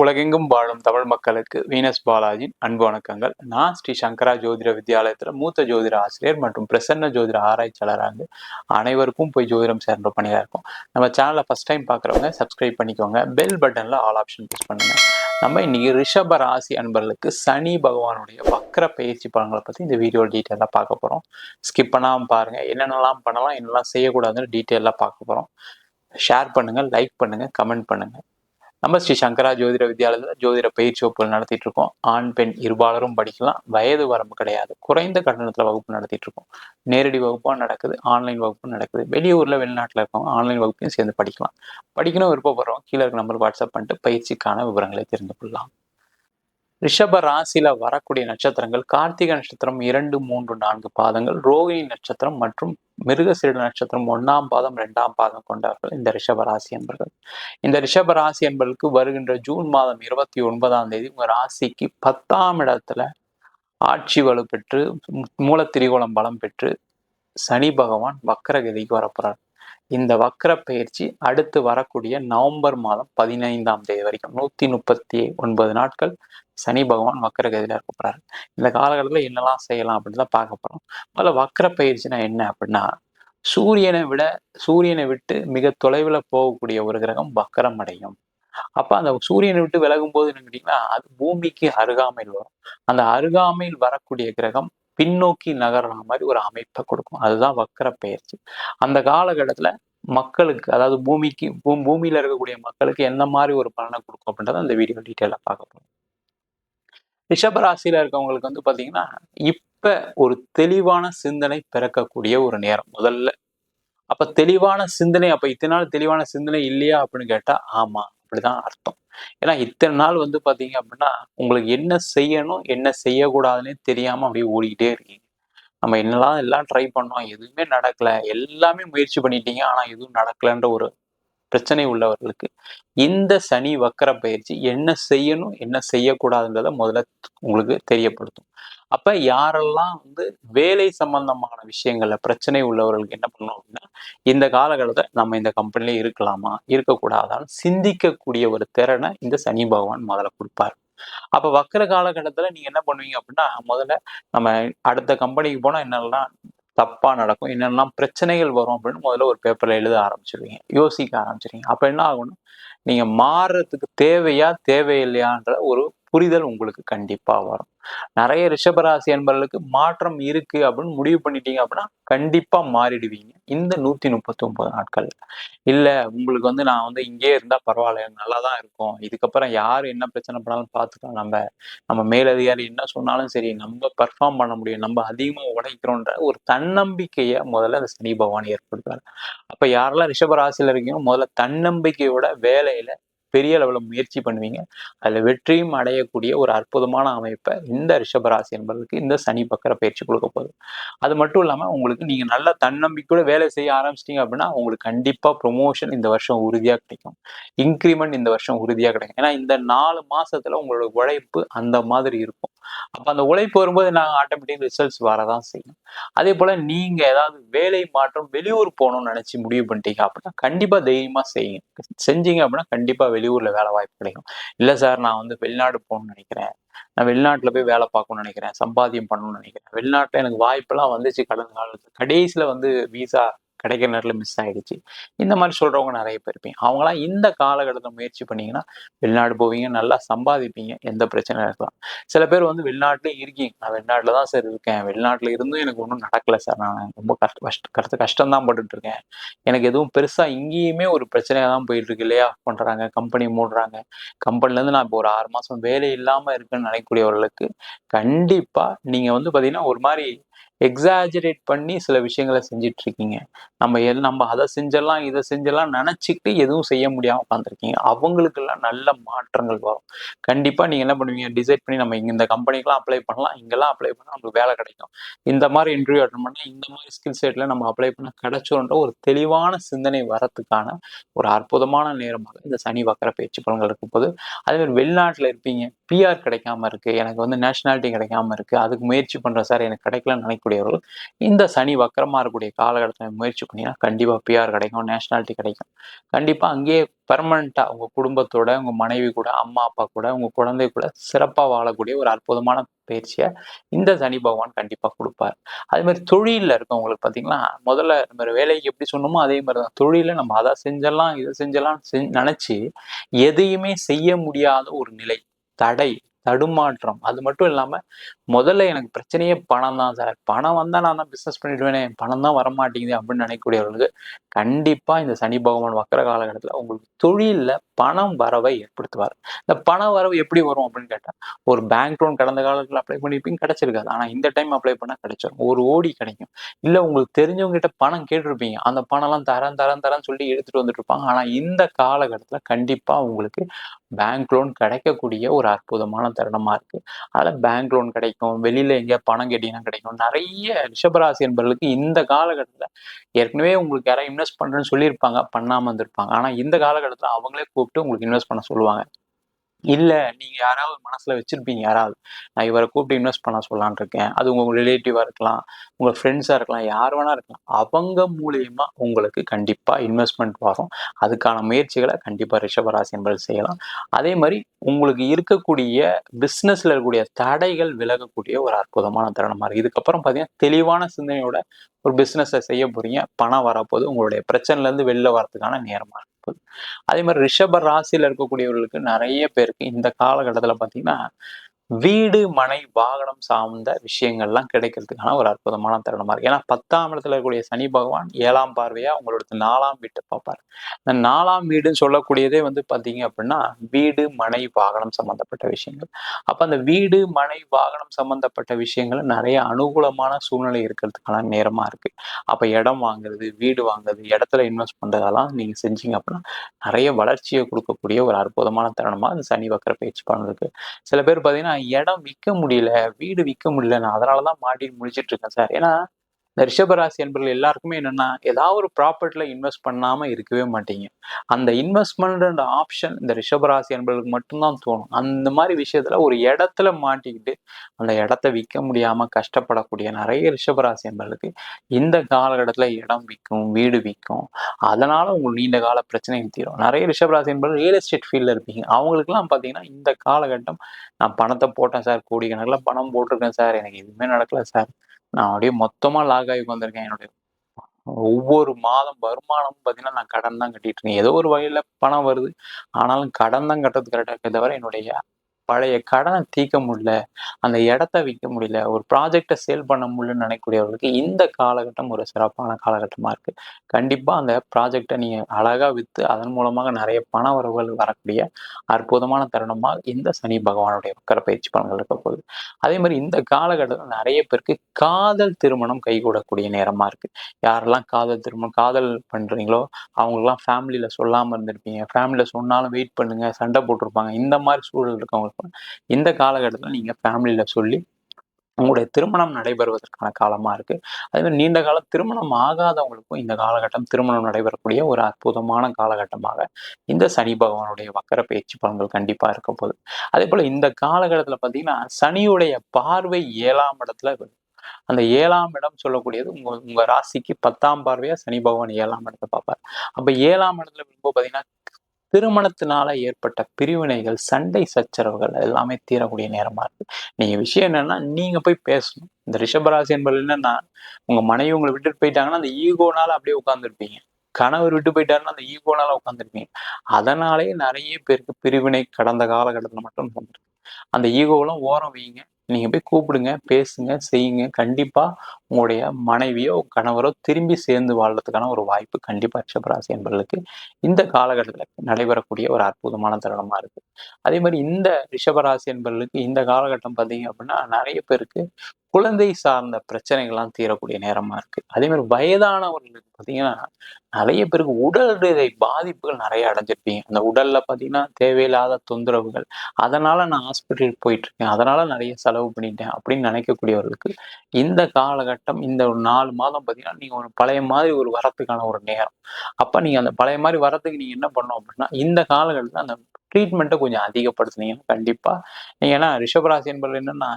உலகெங்கும் வாழும் தமிழ் மக்களுக்கு வீனஸ் பாலாஜியின் அன்பு வணக்கங்கள். நான் ஸ்ரீ சங்கரா ஜோதிட வித்யாலயத்தில் மூத்த ஜோதிட ஆசிரியர் மற்றும் பிரசன்ன ஜோதிட ஆராய்ச்சியாளராக அனைவருக்கும் போய் ஜோதிடம் சேர்ந்த பணியாக இருக்கும். நம்ம சேனலை ஃபர்ஸ்ட் டைம் பார்க்குறவங்க சப்ஸ்கிரைப் பண்ணிக்கோங்க. பெல் பட்டனில் ஆல் ஆப்ஷன் ப்ரெஸ் பண்ணுங்க. நம்ம இன்னைக்கு ரிஷப ராசி அன்பர்களுக்கு சனி பகவானுடைய வக்கர பயிற்சி பலன்களை பற்றி இந்த வீடியோ டீட்டெயிலாக பார்க்க போகிறோம் ஸ்கிப் பண்ணாமல் பாருங்கள் என்னென்னலாம் பண்ணலாம் என்னெல்லாம் செய்யக்கூடாதுன்னு டீட்டெயிலாக பார்க்க போகிறோம் ஷேர் பண்ணுங்கள் லைக் பண்ணுங்கள் கமெண்ட் பண்ணுங்கள் நம்ம ஸ்ரீ சங்கரா ஜோதிட வித்யாலயத்தில் ஜோதிட பயிற்சி வகுப்புகள் நடத்திட்டு இருக்கோம் ஆண் பெண் இருபாலரும் படிக்கலாம். வயது வரம்பு கிடையாது. குறைந்த கட்டணத்தில் வகுப்பு நடத்திட்டு இருக்கோம் நேரடி வகுப்பாக நடக்குது. ஆன்லைன் வகுப்பும் நடக்குது. வெளியூரில் வெளிநாட்டில் இருக்கவங்க ஆன்லைன் வகுப்பையும் சேர்ந்து படிக்கலாம். படிக்கணும் விருப்பப்படுறோம் கீழே இருக்க நம்பர் வாட்ஸ்அப் பண்ணிட்டு பயிற்சிக்கான விவரங்களை தெரிந்து கொள்ளலாம். ரிஷப ராசியில வரக்கூடிய நட்சத்திரங்கள் கார்த்திகை நட்சத்திரம் இரண்டு மூன்று நான்கு பாதங்கள் ரோகிணி நட்சத்திரம் மற்றும் மிருகசீட நட்சத்திரம் ஒன்னாம் பாதம் இரண்டாம் பாதம் கொண்டவர்கள் இந்த ரிஷப ராசி என்பர்கள். இந்த ரிஷப ராசி என்பர்களுக்கு வருகின்ற ஜூன் மாதம் இருபத்தி ஒன்பதாம் தேதி உங்க ராசிக்கு பத்தாம் இடத்துல ஆட்சி வலு பெற்று மூலத்திரிகோளம் பலம் பெற்று சனி பகவான் வக்கரகதிக்கு வரப்போறார். இந்த வக்கர பயிற்சி அடுத்து வரக்கூடிய நவம்பர் மாதம் பதினைந்தாம் தேதி வரைக்கும் நூத்தி முப்பத்தி ஒன்பது நாட்கள் சனி பகவான் வக்கரகதியில இருக்க போறாரு இந்த காலகட்டத்தில் என்னெல்லாம் செய்யலாம் அப்படின்னு தான் பார்க்க போறோம். முதல்ல வக்கர பயிற்சினா என்ன அப்படின்னா சூரியனை விட சூரியனை விட்டு மிக தொலைவில் போகக்கூடிய ஒரு கிரகம் வக்கரம் அடையும். அப்போ அந்த சூரியனை விட்டு விலகும் போது என்ன அது பூமிக்கு அருகாமையில் வரும். அந்த அருகாமையில் வரக்கூடிய கிரகம் பின்னோக்கி நகர்ற மாதிரி ஒரு அமைப்பை கொடுக்கும். அதுதான் வக்கர பயிற்சி. அந்த காலகட்டத்துல மக்களுக்கு அதாவது பூமிக்கு பூ பூமியில இருக்கக்கூடிய மக்களுக்கு எந்த மாதிரி ஒரு பலனை கொடுக்கும் அப்படின்றத அந்த வீடியோ டீட்டெயிலாக பார்க்க போகிறோம் ரிஷபராசியில் இருக்கவங்களுக்கு வந்து பாத்தீங்கன்னா இப்ப ஒரு தெளிவான சிந்தனை பிறக்கக்கூடிய ஒரு நேரம் முதல்ல. அப்ப தெளிவான சிந்தனை அப்போ இத்தனை நாள் தெளிவான சிந்தனை இல்லையா அப்படின்னு கேட்டா ஆமா அப்படிதான் அர்த்தம். ஏன்னா இத்தனை நாள் வந்து பாத்தீங்க அப்படின்னா உங்களுக்கு என்ன செய்யணும் என்ன செய்யக்கூடாதுன்னே தெரியாம அப்படியே ஓடிக்கிட்டே இருக்கீங்க. நம்ம என்னெல்லாம் எல்லாம் ட்ரை பண்ணோம் எதுவுமே நடக்கல எல்லாமே முயற்சி பண்ணிட்டீங்க ஆனா எதுவும் நடக்கலைன்ற ஒரு பிரச்சனை உள்ளவர்களுக்கு இந்த சனி வக்கர பயிற்சி என்ன செய்யணும் என்ன செய்யக்கூடாதுன்றத முதல்ல உங்களுக்கு தெரியப்படுத்தும். அப்ப யாரெல்லாம் வந்து வேலை சம்பந்தமான விஷயங்கள்ல பிரச்சனை உள்ளவர்களுக்கு என்ன பண்ணணும் அப்படின்னா இந்த காலகட்டத்தில் நம்ம இந்த கம்பெனில இருக்கலாமா இருக்கக்கூடாதான்னு சிந்திக்கக்கூடிய ஒரு திறனை இந்த சனி பகவான் முதல்ல கொடுப்பாரு. அப்ப வக்கர காலகட்டத்துல நீங்க என்ன பண்ணுவீங்க அப்படின்னா முதல்ல நம்ம அடுத்த கம்பெனிக்கு போனா என்னெல்லாம் தப்பா நடக்கும். என்னெல்லாம் பிரச்சனைகள் வரும் அப்படின்னு முதல்ல ஒரு பேப்பர்ல எழுத ஆரம்பிச்சிருவீங்க. யோசிக்க ஆரம்பிச்சிருவீங்க. அப்ப என்ன ஆகணும் நீங்க மாறுறதுக்கு தேவையா தேவையில்லையான்ற ஒரு புரிதல் உங்களுக்கு கண்டிப்பா வரும். நிறைய ரிஷபராசி என்பவர்களுக்கு மாற்றம் இருக்கு அப்படின்னு முடிவு பண்ணிட்டீங்க அப்படின்னா கண்டிப்பா மாறிடுவீங்க. இந்த நூத்தி முப்பத்தி ஒன்பது நாட்கள். இல்ல உங்களுக்கு வந்து நான் வந்து இங்கே இருந்தா பரவாயில்ல நல்லா தான் இருக்கும். இதுக்கப்புறம் யார் என்ன பிரச்சனை பண்ணாலும் பார்த்துக்கலாம் நம்ம. நம்ம மேலதிகாரி என்ன சொன்னாலும் சரி நம்ம பர்ஃபார்ம் பண்ண முடியும் நம்ம அதிகமா உடைக்கிறோன்ற ஒரு தன்னம்பிக்கையை முதல்ல அந்த சனி பகவான் ஏற்படுத்துவார். அப்ப யாரெல்லாம் ரிஷபராசியில இருக்கீங்களோ முதல்ல தன்னம்பிக்கையோட வேலையில பெரிய அளவில் முயற்சி பண்ணுவீங்க. அதில் வெற்றியும் அடையக்கூடிய ஒரு அற்புதமான அமைப்பை இந்த ரிஷபராசி என்பதற்கு இந்த சனி பக்கர பயிற்சி கொடுக்க போகுது. அது மட்டும் இல்லாமல் உங்களுக்கு நீங்கள் நல்ல தன்னம்பிக்கையோட வேலை செய்ய ஆரம்பிச்சிட்டீங்க அப்படின்னா உங்களுக்கு கண்டிப்பாக ப்ரொமோஷன் இந்த வருஷம் உறுதியாக கிடைக்கும். இன்க்ரிமெண்ட் இந்த வருஷம் உறுதியாக கிடைக்கும். ஏன்னா இந்த நாலு மாதத்தில் உங்களோட உழைப்பு அந்த மாதிரி இருக்கும். அப்போ அந்த உழைப்பு வரும்போது நாங்கள் ஆட்டோமேட்டிக் ரிசல்ட்ஸ் வரதான் செய்யும். அதே போல நீங்க ஏதாவது வேலை மாற்றம் வெளியூர் போகணும்னு நினைச்சு முடிவு பண்ணிட்டீங்க அப்படின்னா கண்டிப்பா தைரியமா செய்யுங்க. செஞ்சீங்க அப்படின்னா கண்டிப்பா வெளியூர்ல வேலை வாய்ப்பு கிடைக்கும். இல்ல சார் நான் வந்து வெளிநாடு போகணும்னு நினைக்கிறேன். நான் வெளிநாட்டுல போய் வேலை பார்க்கணும்னு நினைக்கிறேன். சம்பாத்தியம் பண்ணணும்னு நினைக்கிறேன். வெளிநாட்டுல எனக்கு வாய்ப்பெல்லாம் வந்துச்சு கடந்த காலத்துல. கடைசியில வந்து விசா கிடைக்கிற நேரத்தில் மிஸ் ஆகிடுச்சு இந்த மாதிரி சொல்கிறவங்க நிறைய பேர் இருப்பீங்க. அவங்களாம் இந்த காலகட்டத்தில் முயற்சி பண்ணிங்கன்னா வெளிநாடு போவீங்க நல்லா சம்பாதிப்பீங்க. எந்த பிரச்சனையும் இருக்கலாம். சில பேர் வந்து வெளிநாட்டிலே இருக்கீங்க. நான் வெளிநாட்டில் தான் சார் இருக்கேன். வெளிநாட்டில் இருந்தும் எனக்கு ஒன்றும் நடக்கலை சார் நான் ரொம்ப கஷ்ட கஷ்ட கஷ்ட கஷ்டம் தான் பட்டுட்டு இருக்கேன். எனக்கு எதுவும் பெருசாக இங்கேயுமே ஒரு பிரச்சனையாக தான் போயிட்டு இருக்கு லே ஆஃப் கம்பெனி மூடுறாங்க. கம்பெனிலேருந்து நான் இப்போ ஒரு ஆறு மாதம் வேலை இல்லாமல் இருக்குன்னு நினைக்கக்கூடியவர்களுக்கு கண்டிப்பாக நீங்கள் வந்து பார்த்தீங்கன்னா ஒரு மாதிரி எக்ஸாஜரேட் பண்ணி சில விஷயங்களை செஞ்சுட்டு இருக்கீங்க நம்ம எல் நம்ம அதை செஞ்சலாம் இதை செஞ்சலாம் நினச்சிக்கிட்டு எதுவும் செய்ய முடியாமல் உட்காந்துருக்கீங்க அவங்களுக்கெல்லாம் நல்ல மாற்றங்கள் வரும். கண்டிப்பாக நீங்கள் என்ன பண்ணுவீங்க? டிசைட் பண்ணி நம்ம இங்கே இந்த கம்பெனிக்கெலாம் அப்ளை பண்ணலாம் இங்கெல்லாம் அப்ளை பண்ணால் நம்மளுக்கு வேலை கிடைக்கும். இந்த மாதிரி இன்டர்வியூ அட்டன் பண்ணால் இந்த மாதிரி ஸ்கில் செட்டில் நம்ம அப்ளை பண்ண கிடைச்சோன்ற ஒரு தெளிவான சிந்தனை வரத்துக்கான ஒரு அற்புதமான நேரமாக இந்த சனி வக்கர பயிற்சி பலன்கள் இருக்கும் போது அதே மாதிரி வெளிநாட்டில் இருப்பீங்க. பிஆர் கிடைக்காம இருக்கு. எனக்கு வந்து நேஷனாலிட்டி கிடைக்காம இருக்கு. அதுக்கு முயற்சி பண்ணுற சார் எனக்கு கிடைக்கலன்னு நினைக்கக்கூடியவர்கள் இந்த சனி வக்கரமாக இருக்கக்கூடிய காலகட்டத்தில் முயற்சி பண்ணீங்கன்னா கண்டிப்பாக பிஆர் கிடைக்கும் நேஷனாலிட்டி கிடைக்கும். கண்டிப்பாக அங்கேயே பெர்மனண்ட்டாக உங்கள் குடும்பத்தோட உங்கள் மனைவி கூட அம்மா அப்பா கூட உங்கள் குழந்தை கூட சிறப்பாக வாழக்கூடிய ஒரு அற்புதமான பயிற்சியை இந்த சனி பகவான் கண்டிப்பாக கொடுப்பார். அதே மாதிரி தொழிலில் இருக்கவங்களுக்கு பார்த்தீங்கன்னா முதல்ல நம்ம வேலைக்கு எப்படி சொன்னோமோ அதே மாதிரி தான். தொழிலில் நம்ம அதை செஞ்சலாம் இதை செஞ்சலாம் நினச்சி எதையுமே செய்ய முடியாத ஒரு நிலை. தடை தடுமாற்றம். அது மட்டும் இல்லாம முதல்ல எனக்கு பிரச்சனையே பணம் தான் சார். பணம் வந்தா நான் தான் பிசினஸ் பண்ணிடுவேனே. பணம் தான் வரமாட்டேங்குது அப்படின்னு நினைக்கக்கூடியவர்களுக்கு கண்டிப்பா இந்த சனி பகவான் வக்கர காலகட்டத்தில் உங்களுக்கு தொழில்ல பணம் வரவை ஏற்படுத்துவார். இந்த பண வரவு எப்படி வரும் அப்படின்னு கேட்டா ஒரு பேங்க் லோன் கடந்த காலத்துல அப்ளை பண்ணிருப்பீங்க கிடைச்சிருக்காது. ஆனா இந்த டைம் அப்ளை பண்ணா கிடைச்சிடும் ஒரு ஓடி கிடைக்கும். இல்ல உங்களுக்கு தெரிஞ்சவங்க கிட்ட பணம் கேட்டிருப்பீங்க. அந்த பணம் எல்லாம் தரேன் தரேன் தரேன் சொல்லி எடுத்துட்டு வந்துட்டு இருப்பாங்க. ஆனா இந்த காலகட்டத்துல கண்டிப்பா உங்களுக்கு பேங்க் லோன் கிடைக்கக்கூடிய ஒரு அற்புதமான தருணமா இருக்கு. அதில் பேங்க் லோன் கிடைக்கும் வெளியில எங்கேயா பணம் கேட்டீங்கன்னா கிடைக்கும். நிறைய ரிஷபராசி என்பவர்களுக்கு இந்த காலகட்டத்தில் ஏற்கனவே உங்களுக்கு யாராவது இன்வெஸ்ட் பண்றேன்னு சொல்லியிருப்பாங்க பண்ணாம இருந்திருப்பாங்க. ஆனா இந்த காலகட்டத்தில் அவங்களே கூப்பிட்டு உங்களுக்கு இன்வெஸ்ட் பண்ண சொல்லுவாங்க. இல்லை நீங்கள் யாராவது மனசில் வச்சுருப்பீங்க யாராவது. நான் இவரை கூப்பிட்டு இன்வெஸ்ட் பண்ண சொல்லலான் இருக்கேன். அது உங்கள் ரிலேட்டிவாக இருக்கலாம் உங்கள் ஃப்ரெண்ட்ஸாக இருக்கலாம் யார் வேணா இருக்கலாம். அவங்க மூலியமாக உங்களுக்கு கண்டிப்பாக இன்வெஸ்ட்மெண்ட் வரும். அதுக்கான முயற்சிகளை கண்டிப்பாக ரிஷபராசி என்பது செய்யலாம். அதே மாதிரி உங்களுக்கு இருக்கக்கூடிய பிஸ்னஸில் இருக்கக்கூடிய தடைகள் விலகக்கூடிய ஒரு அற்புதமான தருணமாக இருக்குது இதுக்கப்புறம் பார்த்தீங்கன்னா தெளிவான சிந்தனையோட ஒரு பிஸ்னஸை செய்ய போகிறீங்க பணம் வரப்போது உங்களுடைய பிரச்சனைலேருந்து வெளில வரதுக்கான நேரமாக இருக்குது இருக்கு அதே மாதிரி ரிஷப ராசியில இருக்கக்கூடியவர்களுக்கு நிறைய பேருக்கு இந்த காலகட்டத்துல பாத்தீங்கன்னா வீடு மனை வாகனம் சார்ந்த விஷயங்கள்லாம் கிடைக்கிறதுக்கான ஒரு அற்புதமான தருணமா இருக்கு. ஏன்னா பத்தாம் இடத்துல இருக்கக்கூடிய சனி பகவான் ஏழாம் பார்வையா உங்களோட நாலாம் வீட்டை பார்ப்பார். இந்த நாலாம் வீடுன்னு சொல்லக்கூடியதே வந்து பாத்தீங்க அப்படின்னா வீடு மனை வாகனம் சம்பந்தப்பட்ட விஷயங்கள். அப்ப அந்த வீடு மனை வாகனம் சம்பந்தப்பட்ட விஷயங்கள் நிறைய அனுகூலமான சூழ்நிலை இருக்கிறதுக்கான நேரமா இருக்கு. அப்ப இடம் வாங்குறது வீடு வாங்குறது இடத்துல இன்வெஸ்ட் பண்றதெல்லாம் நீங்க செஞ்சீங்க அப்படின்னா நிறைய வளர்ச்சியை கொடுக்கக்கூடிய ஒரு அற்புதமான தருணமா அந்த சனி வக்கர பயிற்சி பண்ணுறதுக்கு சில பேர் பாத்தீங்கன்னா இடம் விற்க முடியல வீடு விற்க முடியல நான் அதனாலதான் மாட்டின்னு முடிச்சிட்டு இருக்கேன் சார். ஏன்னா இந்த ரிஷபராசி என்பர்கள் எல்லாருக்குமே என்னென்னா ஏதாவது ஒரு ப்ராப்பர்ட்டியில் இன்வெஸ்ட் பண்ணாமல் இருக்கவே மாட்டீங்க. அந்த இன்வெஸ்ட்மெண்ட் ஆப்ஷன் இந்த ரிஷபராசி என்பர்களுக்கு மட்டும்தான் தோணும். அந்த மாதிரி விஷயத்துல ஒரு இடத்துல மாட்டிக்கிட்டு அந்த இடத்த விற்க முடியாமல் கஷ்டப்படக்கூடிய நிறைய ரிஷபராசி என்பர்களுக்கு இந்த காலகட்டத்தில் இடம் விற்கும் வீடு விற்கும். அதனால் உங்களுக்கு நீண்ட கால பிரச்சனைகள் தீரும். நிறைய ரிஷபராசி என்பர்கள் ரியல் எஸ்டேட் ஃபீல்டில் இருப்பீங்க. அவங்களுக்குலாம் பார்த்தீங்கன்னா இந்த காலகட்டம் நான் பணத்தை போட்டேன் சார். கோடிக்கணக்கில் பணம் போட்டிருக்கேன் சார். எனக்கு எதுவுமே நடக்கல சார். நான் அப்படியே மொத்தமா லாக் ஆகி வந்திருக்கேன் என்னுடைய ஒவ்வொரு மாதம் வருமானமும் பார்த்தீங்கன்னா நான் கடன் தான் கட்டிட்டு இருக்கேன். ஏதோ ஒரு வகையில பணம் வருது. ஆனாலும் கடன் தான் கட்டுறது கரெக்டாக தவிர என்னுடைய பழைய கடனை தீர்க்க முடியல அந்த இடத்த விற்க முடியல ஒரு ப்ராஜெக்டை சேல் பண்ண முடியலன்னு நினைக்கக்கூடியவர்களுக்கு இந்த காலகட்டம் ஒரு சிறப்பான காலகட்டமா இருக்கு. கண்டிப்பாக அந்த ப்ராஜெக்டை நீங்கள் அழகா விற்று அதன் மூலமாக நிறைய பண வரவுகள் வரக்கூடிய அற்புதமான தருணமாக இந்த சனி பகவானுடைய வக்கர பயிற்சி பலன்கள் இருக்க போகுது. அதே மாதிரி இந்த காலகட்டத்தில் நிறைய பேருக்கு காதல் திருமணம் கைகூடக்கூடிய நேரமா இருக்கு. யாரெல்லாம் காதல் திருமணம் காதல் பண்ணுறீங்களோ அவங்களுக்குலாம் ஃபேமிலியில சொல்லாமல் இருந்திருப்பீங்க. ஃபேமிலியில சொன்னாலும் வெயிட் பண்ணுங்க சண்டை போட்டிருப்பாங்க. இந்த மாதிரி சூழல் இருக்கவங்களுக்கு இந்த காலகட்டத்தில் நீங்கள் ஃபேமிலியில் சொல்லி உங்களுடைய திருமணம் நடைபெறுவதற்கான காலமா இருக்கு. அதே மாதிரி நீண்ட காலம் திருமணம் ஆகாதவங்களுக்கும் இந்த காலகட்டம் திருமணம் நடைபெறக்கூடிய ஒரு அற்புதமான காலகட்டமாக இந்த சனி பகவானுடைய வக்கர பயிற்சி பலன்கள் கண்டிப்பா இருக்க போகுது. அதே போல இந்த காலகட்டத்துல பாத்தீங்கன்னா சனியுடைய பார்வை ஏழாம் இடத்துல அந்த ஏழாம் இடம் சொல்லக்கூடியது உங்க உங்க ராசிக்கு பத்தாம் பார்வையா சனி பகவான் ஏழாம் இடத்தை பார்ப்பார். அப்ப ஏழாம் இடத்துல விரும்ப பாத்தீங்கன்னா திருமணத்தினால ஏற்பட்ட பிரிவினைகள் சண்டை சச்சரவுகள் எல்லாமே தீரக்கூடிய நேரமா இருக்கு. நீங்க விஷயம் என்னன்னா நீங்க போய் பேசணும். இந்த ரிஷபராசி என்பது என்னன்னா உங்க மனைவி உங்களை விட்டுட்டு போயிட்டாங்கன்னா அந்த ஈகோனால அப்படியே உட்காந்துருப்பீங்க கணவர் விட்டு போயிட்டாருன்னா அந்த ஈகோனால உட்காந்துருப்பீங்க அதனாலேயே நிறைய பேருக்கு பிரிவினை கடந்த காலகட்டத்தில் மட்டும் வந்துருக்கு அந்த ஈகோவெல்லாம் ஓரம் வைங்க. நீங்க போய் கூப்பிடுங்க பேசுங்க செய்யுங்க. கண்டிப்பா உங்களுடைய மனைவியோ கணவரோ திரும்பி சேர்ந்து வாழ்றதுக்கான ஒரு வாய்ப்பு கண்டிப்பா ரிஷபராசி என்பவர்களுக்கு இந்த காலகட்டத்தில் நடைபெறக்கூடிய ஒரு அற்புதமான தருணமா இருக்கு. அதே மாதிரி இந்த ரிஷபராசி என்பவர்களுக்கு இந்த காலகட்டம் பார்த்தீங்க அப்படின்னா நிறைய பேருக்கு குழந்தை சார்ந்த பிரச்சனைகள்லாம் தீரக்கூடிய நேரமா இருக்கு. அதே மாதிரி வயதானவர்களுக்கு பார்த்தீங்கன்னா நிறைய பேருக்கு உடல் ரீதை பாதிப்புகள் நிறைய அடைஞ்சிருப்பீங்க. அந்த உடல்ல பார்த்தீங்கன்னா தேவையில்லாத தொந்தரவுகள். அதனால நான் ஹாஸ்பிட்டல் போயிட்டு இருக்கேன். அதனால நிறைய செலவு பண்ணிட்டேன் அப்படின்னு நினைக்கக்கூடியவர்களுக்கு இந்த காலகட்டம் இந்த ஒரு நாலு மாதம் பார்த்தீங்கன்னா நீங்க ஒரு பழைய மாதிரி ஒரு வரத்துக்கான ஒரு நேரம். அப்ப நீங்க அந்த பழைய மாதிரி வரத்துக்கு நீங்க என்ன பண்ணணும் அப்படின்னா இந்த காலகட்டத்தில் அந்த ட்ரீட்மெண்ட்டை கொஞ்சம் அதிகப்படுத்துனீங்கன்னா கண்டிப்பாக நீங்கள் ஏன்னா ரிஷபராசி என்பது என்னன்னா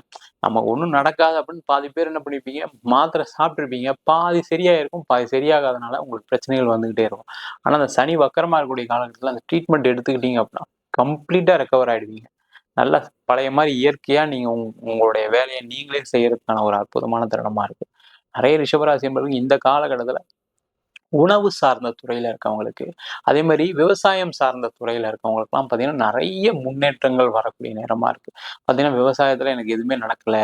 நம்ம ஒன்றும் நடக்காது அப்படின்னு பாதி பேர் என்ன பண்ணிருப்பீங்க? மாத்திரை சாப்பிட்ருப்பீங்க பாதி சரியாக இருக்கும் பாதி சரியாகாதனால உங்களுக்கு பிரச்சனைகள் வந்துகிட்டே இருக்கும். ஆனால் அந்த சனி வக்கரமாக இருக்கக்கூடிய காலகட்டத்தில் அந்த ட்ரீட்மெண்ட் எடுத்துக்கிட்டீங்க அப்படின்னா கம்ப்ளீட்டாக ரெக்கவர் ஆகிடுவீங்க நல்லா பழைய மாதிரி இயற்கையாக நீங்கள் உங் உங்களுடைய வேலையை நீங்களே செய்யறதுக்கான ஒரு அற்புதமான தருணமாக இருக்குது நிறைய ரிஷபராசி என்பது இந்த காலகட்டத்தில் உணவு சார்ந்த துறையில இருக்கவங்களுக்கு. அதே மாதிரி விவசாயம் சார்ந்த துறையில இருக்கவங்களுக்குலாம் பார்த்தீங்கன்னா நிறைய முன்னேற்றங்கள் வரக்கூடிய நேரமா இருக்கு. பார்த்தீங்கன்னா விவசாயத்துல எனக்கு எதுவுமே நடக்கல.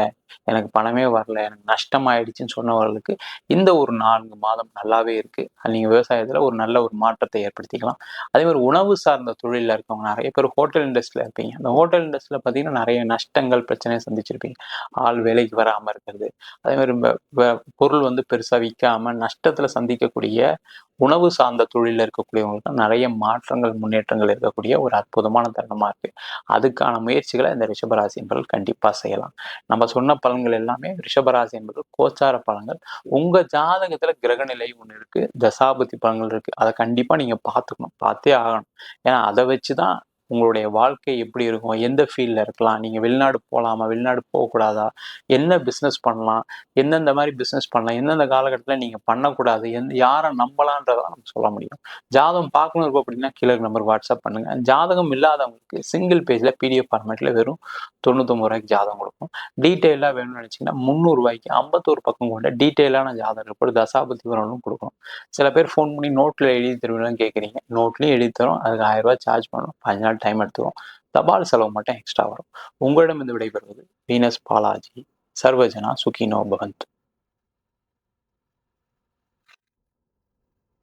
எனக்கு பணமே வரல. எனக்கு நஷ்டம் ஆயிடுச்சுன்னு சொன்னவர்களுக்கு இந்த ஒரு நான்கு மாதம் நல்லாவே இருக்கு. நீங்க விவசாயத்துல ஒரு நல்ல ஒரு மாற்றத்தை ஏற்படுத்திக்கலாம். அதே மாதிரி உணவு சார்ந்த தொழில இருக்கவங்க நிறைய பேர் ஹோட்டல் இண்டஸ்ட்ரியில இருப்பீங்க. அந்த ஹோட்டல் இண்டஸ்ட்ரியில பார்த்தீங்கன்னா நிறைய நஷ்டங்கள் பிரச்சனையை சந்திச்சிருப்பீங்க. ஆள் வேலைக்கு வராமல் இருக்கிறது. அதே மாதிரி பொருள் வந்து பெருசாக விற்காம நஷ்டத்துல சந்திக்கக்கூடிய உணவு சார்ந்த தொழிலில் இருக்கக்கூடியவங்களுக்கு நிறைய மாற்றங்கள் முன்னேற்றங்கள் இருக்கக்கூடிய ஒரு அற்புதமான தருணமா இருக்கு. அதுக்கான முயற்சிகளை இந்த ரிஷபராசி என்பவர்கள் கண்டிப்பா செய்யலாம். நம்ம சொன்ன பலன்கள் எல்லாமே ரிஷபராசி என்பது கோச்சார பலன்கள். உங்க ஜாதகத்துல கிரகநிலை ஒன்று இருக்கு தசாபதி பலன்கள் இருக்கு. அதை கண்டிப்பா நீங்க பார்த்துக்கணும் பார்த்தே ஆகணும். ஏன்னா அதை வச்சுதான் உங்களுடைய வாழ்க்கை எப்படி இருக்கும்? எந்த ஃபீல்டில் இருக்கலாம்? நீங்கள் வெளிநாடு போகலாமா வெளிநாடு போகக்கூடாதா? என்ன பிஸ்னஸ் பண்ணலாம்? எந்தெந்த மாதிரி பிஸ்னஸ் பண்ணலாம்? எந்தெந்த காலகட்டத்தில் நீங்கள் பண்ணக்கூடாது? எந்த யாரை நம்பலான்றதான் நம்ம சொல்ல முடியும். ஜாதகம் பார்க்கணும் இருக்கும் அப்படின்னா கீழே நம்பர் வாட்ஸ்அப் பண்ணுங்கள் ஜாதகம் இல்லாதவங்களுக்கு சிங்கிள் பேஜில் பிடிஎஃப் ஃபார்மேட்டில் வெறும் தொண்ணூத்தொம்பது ரூபாய்க்கு ஜாதகம் கொடுக்கும் டீட்டெயிலாக வேணும்னு நினச்சிங்கன்னா முந்நூறுரூவாய்க்கு ஐம்பத்தோரு பக்கம் கொண்ட டீட்டெயிலான ஜாதகம் ரிப்போர்ட் தசாபதி வரணும் கொடுக்கும் சில பேர் ஃபோன் பண்ணி நோட்டில் எழுதி தருவீங்கன்னு கேட்குறீங்க நோட்லேயும் எழுதி தரும் அதுக்கு ஆயிரம் ரூபாய் சார்ஜ் பண்ணணும் பதினாலு டைம் எடுத்துரும் தபால் செலவு மட்டும் எக்ஸ்ட்ரா வரும். உங்களிடம் இருந்து விடைபெறுவது வீனஸ் பாலாஜி. சர்வஜனா சுகினோ பகந்த்